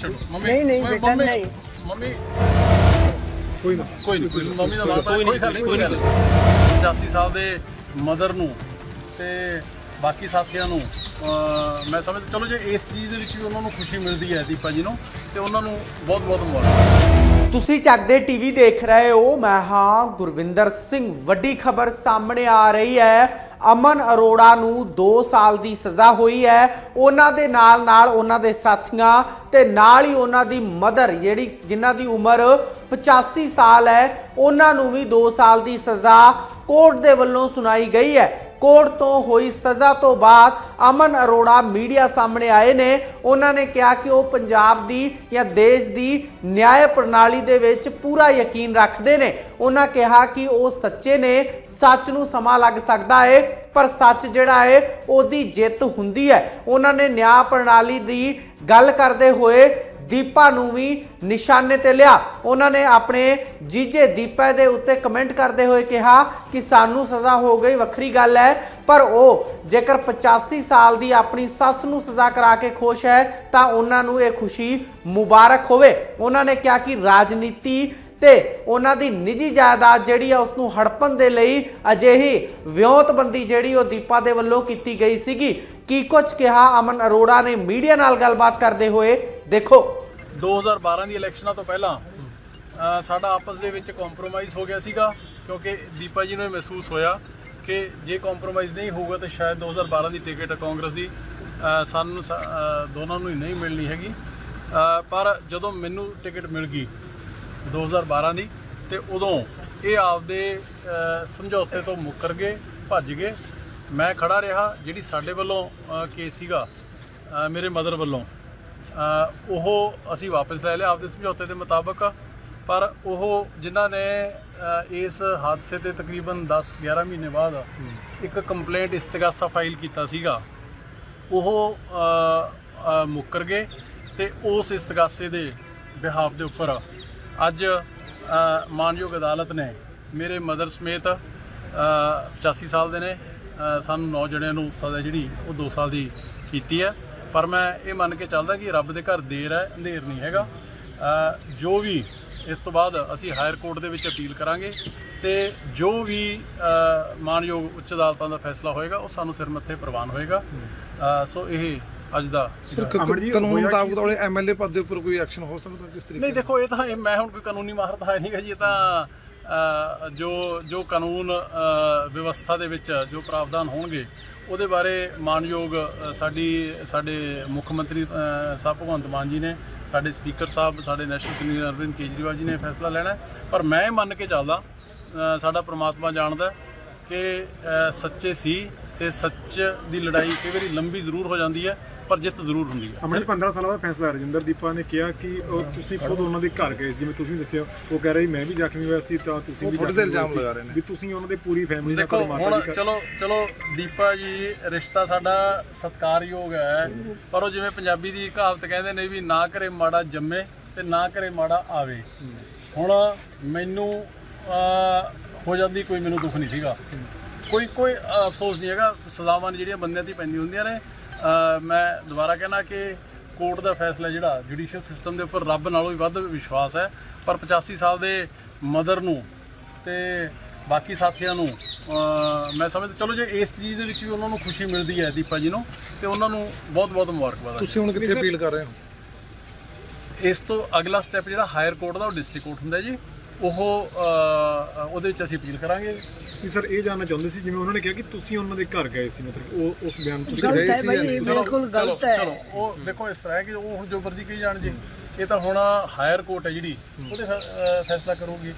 ਛੱਡੋ। ਮੰਮੀ ਨਹੀਂ, ਨਹੀਂ, ਓਏ, ਬੇਟਾ, ਮੰਮੀ, ਨਹੀਂ। ਮੰਮੀ। ਕੋਈ ਨਾ ਕੋਈ ਨਹੀਂ ਕੋਈ ਨੀ, ਮੰਮੀ ਦਾ ਨਾਮ ਕੋਈ ਨਹੀਂ ਕੋਈ ਨਹੀਂ। 85 ਸਾਲ ਦੇ ਮਦਰ ਨੂੰ ਤੇ ਬਾਕੀ ਸਾਥੀਆਂ ਨੂੰ ਮੈਂ ਸਮਝ ਚਲੋ ਜੇ ਇਸ ਚੀਜ਼ ਦੇ ਵਿੱਚ ਵੀ ਉਹਨਾਂ ਨੂੰ ਖੁਸ਼ੀ ਮਿਲਦੀ ਹੈ ਦੀਪਾ ਜੀ ਨੂੰ ਤੇ ਉਹਨਾਂ ਨੂੰ ਬਹੁਤ ਬਹੁਤ ਮੁਬਾਰਕ। ਤੁਸੀਂ ਚੱਕਦੇ ਟੀਵੀ ਦੇਖ ਰਹੇ ਹੋ ਮੈਂ ਹਾਂ ਗੁਰਵਿੰਦਰ ਸਿੰਘ ਵੱਡੀ ਖਬਰ ਸਾਹਮਣੇ ਆ ਰਹੀ ਹੈ। ਅਮਨ ਅਰੋੜਾ ਨੂੰ 2 ਸਾਲ ਦੀ ਸਜ਼ਾ ਹੋਈ ਹੈ। ਉਹਨਾਂ ਦੇ ਨਾਲ ਨਾਲ ਉਹਨਾਂ ਦੇ ਸਾਥੀਆਂ ਤੇ ਨਾਲ ਹੀ ਉਹਨਾਂ ਦੀ ਮਦਰ, ਜਿਹੜੀ ਜਿਨ੍ਹਾਂ ਦੀ ਉਮਰ 85 ਸਾਲ ਹੈ, ਉਹਨਾਂ ਨੂੰ ਵੀ 2 ਸਾਲ ਦੀ ਸਜ਼ਾ ਕੋਰਟ ਦੇ ਵੱਲੋਂ ਸੁਣਾਈ ਗਈ ਹੈ। ਕੋਰਟ ਤੋਂ ਹੋਈ ਸਜ਼ਾ ਤੋਂ ਬਾਅਦ ਅਮਨ ਅਰੋੜਾ ਮੀਡੀਆ ਸਾਹਮਣੇ ਆਏ ਨੇ। ਉਹਨਾਂ ਨੇ ਕਿਹਾ ਕਿ ਉਹ ਪੰਜਾਬ ਦੀ ਜਾਂ ਦੇਸ਼ ਦੀ ਨਿਆਂ ਪ੍ਰਣਾਲੀ ਦੇ ਵਿੱਚ ਪੂਰਾ ਯਕੀਨ ਰੱਖਦੇ ਨੇ। ਉਹਨਾਂ ਕਿਹਾ ਕਿ ਉਹ ਸੱਚੇ ਨੇ, ਸੱਚ ਨੂੰ ਸਮਾਂ ਲੱਗ ਸਕਦਾ ਹੈ ਪਰ ਸੱਚ ਜਿਹੜਾ ਹੈ ਉਹਦੀ ਜਿੱਤ ਹੁੰਦੀ ਹੈ। ਉਹਨਾਂ ਨੇ ਨਿਆਂ ਪ੍ਰਣਾਲੀ ਦੀ ਗੱਲ ਕਰਦੇ ਹੋਏ ਦੀਪਾ ਨੂੰ ਵੀ ਨਿਸ਼ਾਨੇ ਤੇ ਲਿਆ। ਉਹਨਾਂ ਨੇ ਆਪਣੇ ਜੀਜੇ ਦੀਪਾ ਦੇ ਉੱਤੇ ਕਮੈਂਟ ਕਰਦੇ ਹੋਏ ਕਿਹਾ ਕਿ ਸਾਨੂੰ ਸਜ਼ਾ ਹੋ ਗਈ, ਵੱਖਰੀ ਗੱਲ ਹੈ, ਪਰ ਉਹ ਜੇਕਰ 85 ਸਾਲ ਦੀ ਆਪਣੀ ਸੱਸ ਨੂੰ ਸਜ਼ਾ ਕਰਾ ਕੇ ਖੁਸ਼ ਹੈ, ਤਾਂ ਉਹਨਾਂ ਨੂੰ ਇਹ ਖੁਸ਼ੀ ਮੁਬਾਰਕ ਹੋਵੇ। ਉਹਨਾਂ ਨੇ ਕਿਹਾ ਕਿ ਰਾਜਨੀਤੀ ਤੇ ਉਹਨਾਂ ਦੀ ਨਿੱਜੀ ਜਾਇਦਾਦ ਜਿਹੜੀ ਆ ਉਸ ਨੂੰ ਹੜਪਣ ਦੇ ਲਈ ਅਜਿਹੀ ਵਿਉਂਤਬੰਦੀ ਜਿਹੜੀ ਉਹ ਦੀਪਾ ਦੇ ਵੱਲੋਂ ਕੀਤੀ ਗਈ ਸੀਗੀ। ਕੀ ਕੁਝ ਕਿਹਾ ਅਮਨ ਅਰੋੜਾ ਨੇ ਮੀਡੀਆ ਨਾਲ ਗੱਲਬਾਤ ਕਰਦੇ ਹੋਏ? ਦੇਖੋ। 2012 ਦੀ ਇਲੈਕਸ਼ਨਾਂ ਤੋਂ ਪਹਿਲਾਂ ਸਾਡਾ ਆਪਸ ਦੇ ਵਿੱਚ ਕੰਪਰੋਮਾਈਜ਼ ਹੋ ਗਿਆ ਸੀਗਾ, ਕਿਉਂਕਿ ਦੀਪਾ ਜੀ ਨੂੰ ਇਹ ਮਹਿਸੂਸ ਹੋਇਆ ਕਿ ਜੇ ਕੰਪਰੋਮਾਈਜ਼ ਨਹੀਂ ਹੋਊਗਾ ਤਾਂ ਸ਼ਾਇਦ 2012 ਦੀ ਟਿਕਟ ਕਾਂਗਰਸ ਦੀ ਸਾਨੂੰ ਦੋਨਾਂ ਨੂੰ ਹੀ ਨਹੀਂ ਮਿਲਣੀ ਹੈਗੀ। ਪਰ ਜਦੋਂ ਮੈਨੂੰ ਟਿਕਟ ਮਿਲ ਗਈ 2012 ਦੀ, ਤੇ ਉਦੋਂ ਇਹ ਆਪਦੇ ਸਮਝੌਤੇ ਤੋਂ ਮੁੱਕਰ ਗਏ, ਭੱਜ ਗਏ। ਮੈਂ ਖੜਾ ਰਿਹਾ, ਜਿਹੜੀ ਸਾਡੇ ਵੱਲੋਂ ਕੇਸ ਸੀਗਾ ਮੇਰੇ ਮਦਰ ਵੱਲੋਂ। ਉਹ ਅਸੀਂ ਵਾਪਸ ਲੈ ਲਿਆ ਆਪਦੇ ਸਮਝੌਤੇ ਦੇ ਮੁਤਾਬਕ। ਪਰ ਉਹ ਜਿਨ੍ਹਾਂ ਨੇ ਇਸ ਹਾਦਸੇ ਤੇ ਤਕਰੀਬਨ 10-11 ਮਹੀਨੇ ਬਾਅਦ ਇੱਕ ਕੰਪਲੇਂਟ ਇਸਤਗਾਸਾ ਫਾਈਲ ਕੀਤਾ ਸੀਗਾ। ਉਹ ਮੁੱਕਰ ਗਏ ਤੇ ਉਸ ਇਸਤਗਾਸੇ ਦੇ ਬਿਹਾਫ ਦੇ ਉੱਪਰ ਅੱਜ ਮਾਨਯੋਗ ਅਦਾਲਤ ਨੇ ਮੇਰੇ ਮਦਰ ਸਮੇਤ ਅ, 85 ਸਾਲ ਦੇ ਨੇ। ਸਾਨੂੰ ਨੌ ਜਣਿਆਂ ਨੂੰ ਸਜ਼ਾ ਜਿਹੜੀ ਉਹ 2 ਸਾਲ ਦੀ ਕੀਤੀ ਹੈ। ਪਰ ਮੈਂ ਇਹ ਮੰਨ ਕੇ ਚੱਲਦਾ ਕਿ ਰੱਬ ਦੇ ਘਰ ਦੇਰ ਹੈ ਅੰਧੇਰ ਨਹੀਂ ਹੈਗਾ। ਅ, ਜੋ ਵੀ ਇਸ ਤੋਂ ਬਾਅਦ ਅਸੀਂ ਹਾਇਰ ਕੋਰਟ ਦੇ ਵਿੱਚ ਅਪੀਲ ਕਰਾਂਗੇ ਤੇ ਜੋ ਵੀ ਅ, ਮਾਨਯੋਗ ਉੱਚ ਅਦਾਲਤਾਂ ਦਾ ਫੈਸਲਾ ਹੋਏਗਾ ਉਹ ਸਾਨੂੰ ਸਿਰ ਮੱਥੇ ਪ੍ਰਵਾਨ ਹੋਏਗਾ। ਅ, ਸੋ ਇਹ ਅੱਜ ਦਾ ਸਰ ਕਾਨੂੰਨ ਮੁਤਾਬਕ ਉਹਦੇ ਐਮਐਲਏ ਪਦ ਦੇ ਉੱਪਰ ਕੋਈ ਐਕਸ਼ਨ ਹੋ ਸਕਦਾ ਕਿਸ ਤਰੀਕੇ ਨਹੀਂ ਦੇਖੋ ਇਹ ਤਾਂ ਇਹ ਮੈਂ ਹੁਣ ਕੋਈ ਕਾਨੂੰਨੀ ਮਾਹਰ ਤਾਂ ਹੈ ਨਹੀਂਗਾ ਜੀ ਇਹ ਤਾਂ ਜੋ ਜੋ ਕਾਨੂੰਨ ਵਿਵਸਥਾ ਦੇ ਵਿੱਚ ਜੋ ਪ੍ਰਾਵਧਾਨ ਹੋਣਗੇ, ਉਹਦੇ ਬਾਰੇ ਮਾਨਯੋਗ ਸਾਡੀ, ਸਾਡੇ ਮੁੱਖ ਮੰਤਰੀ ਸਾਹਿਬ ਭਗਵੰਤ ਮਾਨ ਜੀ ਨੇ, ਸਾਡੇ ਸਪੀਕਰ ਸਾਹਿਬ, ਸਾਡੇ ਨੈਸ਼ਨਲ ਕਨਵੀਨਰ ਅਰਵਿੰਦ ਕੇਜਰੀਵਾਲ ਜੀ ਨੇ ਫੈਸਲਾ ਲੈਣਾ ਪਰ ਮੈਂ ਇਹ ਮੰਨ ਕੇ ਚੱਲਦਾ ਸਾਡਾ ਪ੍ਰਮਾਤਮਾ ਜਾਣਦਾ ਕਿ ਸੱਚੇ ਸੀ ਤੇ ਸੱਚ ਦੀ ਲੜਾਈ ਕਈ ਵਾਰੀ ਲੰਬੀ ਜ਼ਰੂਰ ਹੋ ਜਾਂਦੀ ਹੈ। ਪਰ ਜਿੱਤ ਜ਼ਰੂਰ ਹੁੰਦੀ ਹੈ। ਅਮਨ 15 ਸਾਲਾਂ ਦਾ ਫੈਸਲਾ। ਰਜਿੰਦਰ ਦੀਪਾ ਨੇ ਕਿਹਾ ਕਿ ਉਹ ਤੁਸੀਂ ਖੁਦ ਉਹਨਾਂ ਦੇ ਘਰ ਗਏ ਸੀ ਜਿਵੇਂ ਤੁਸੀਂ ਦੱਸਿਆ। ਉਹ ਕਹਿ ਰਹੇ ਮੈਂ ਵੀ ਜ਼ਖਮੀ ਹੋਇਆ ਸੀ ਤਾਂ ਤੁਸੀਂ ਵੀ ਜ਼ਖਮੀ ਇਲਜ਼ਾਮ ਲਗਾ ਰਹੇ ਨੇ। ਵੀ ਤੁਸੀਂ ਉਹਨਾਂ ਦੀ ਪੂਰੀ ਫੈਮਿਲੀ ਨਾਲ ਦੇਖੋ ਤੁਹਾਡੇ ਮਾਤਾ ਹੁਣ ਚਲੋ ਚਲੋ ਦੀਪਾ ਜੀ ਰਿਸ਼ਤਾ ਸਾਡਾ ਸਤਿਕਾਰਯੋਗ ਹੈ। ਪਰ ਉਹ ਜਿਵੇਂ ਪੰਜਾਬੀ ਦੀ ਕਹਾਵਤ ਕਹਿੰਦੇ ਨੇ ਵੀ ਨਾ ਕਰੇ ਮਾੜਾ ਜੰਮੇ ਤੇ ਨਾ ਕਰੇ ਮਾੜਾ ਆਵੇ। ਹੁਣ ਮੈਨੂੰ ਹੋ ਜਾਂਦੀ ਕੋਈ ਮੈਨੂੰ ਦੁੱਖ ਨਹੀਂ ਸੀਗਾ। ਕੋਈ ਕੋਈ ਅਫਸੋਸ ਨਹੀਂ ਹੈਗਾ। ਸਜ਼ਾਵਾਂ ਜਿਹੜੀਆਂ ਬੰਦਿਆਂ ਦੀ ਪੈਂਦੀ ਹੁੰਦੀਆਂ ਨੇ ਮੈਂ ਦੁਬਾਰਾ ਕਹਿਣਾ ਕਿ ਕੋਰਟ ਦਾ ਫੈਸਲਾ ਜਿਹੜਾ ਜੁਡੀਸ਼ੀਅਲ ਸਿਸਟਮ ਦੇ ਉੱਪਰ ਰੱਬ ਨਾਲੋਂ ਵੀ ਵੱਧ ਵਿਸ਼ਵਾਸ ਹੈ ਪਰ 85 ਸਾਲ ਦੇ ਮਦਰ ਨੂੰ ਤੇ ਬਾਕੀ ਸਾਥੀਆਂ ਨੂੰ ਮੈਂ ਸਮਝਦਾ ਚਲੋ ਜੇ ਇਸ ਚੀਜ਼ ਦੇ ਵਿੱਚ ਵੀ ਉਹਨਾਂ ਨੂੰ ਖੁਸ਼ੀ ਮਿਲਦੀ ਹੈ ਦੀਪਾ ਜੀ ਨੂੰ ਤੇ ਉਹਨਾਂ ਨੂੰ ਬਹੁਤ ਬਹੁਤ ਮੁਬਾਰਕਬਾਦ ਤੁਸੀਂ ਹੁਣ ਕਿੱਥੇ ਅਪੀਲ ਕਰ ਰਹੇ ਹੋ? ਇਸ ਤੋਂ ਅਗਲਾ ਸਟੈਪ ਜਿਹੜਾ ਹਾਇਰ ਕੋਰਟ ਦਾ ਉਹ ਡਿਸਟ੍ਰਿਕਟ ਕੋਰਟ ਹੁੰਦਾ ਜੀ। ਉਹ ਉਹਦੇ ਵਿੱਚ ਅਸੀਂ ਅਪੀਲ ਕਰਾਂਗੇ ਜੀ ਸਰ ਇਹ ਜਾਨਣਾ ਚਾਹੁੰਦੇ ਸੀ ਜਿਵੇਂ ਉਹਨਾਂ ਨੇ ਕਿਹਾ ਕਿ ਤੁਸੀਂ ਉਹਨਾਂ ਦੇ ਘਰ ਗਏ ਸੀ ਮਤਲਬ ਕਿ ਉਹ ਉਸ ਬਿਆਨ ਤੁਸੀਂ ਗਏ ਸੀ ਬਿਲਕੁਲ ਚਲੋ, ਗਲਤ ਹੈ। ਚਲੋ ਉਹ ਦੇਖੋ ਇਸ ਤਰ੍ਹਾਂ ਹੈ ਕਿ ਉਹ ਹੁਣ ਜੋ ਮਰਜ਼ੀ ਕਹੀ ਜਾਣ ਜੀ। ਇਹ ਤਾਂ ਹੁਣ ਹਾਇਰ ਕੋਰਟ ਹੈ ਜਿਹੜੀ ਉਹਦੇ ਫੈਸਲਾ ਕਰੂਗੀ।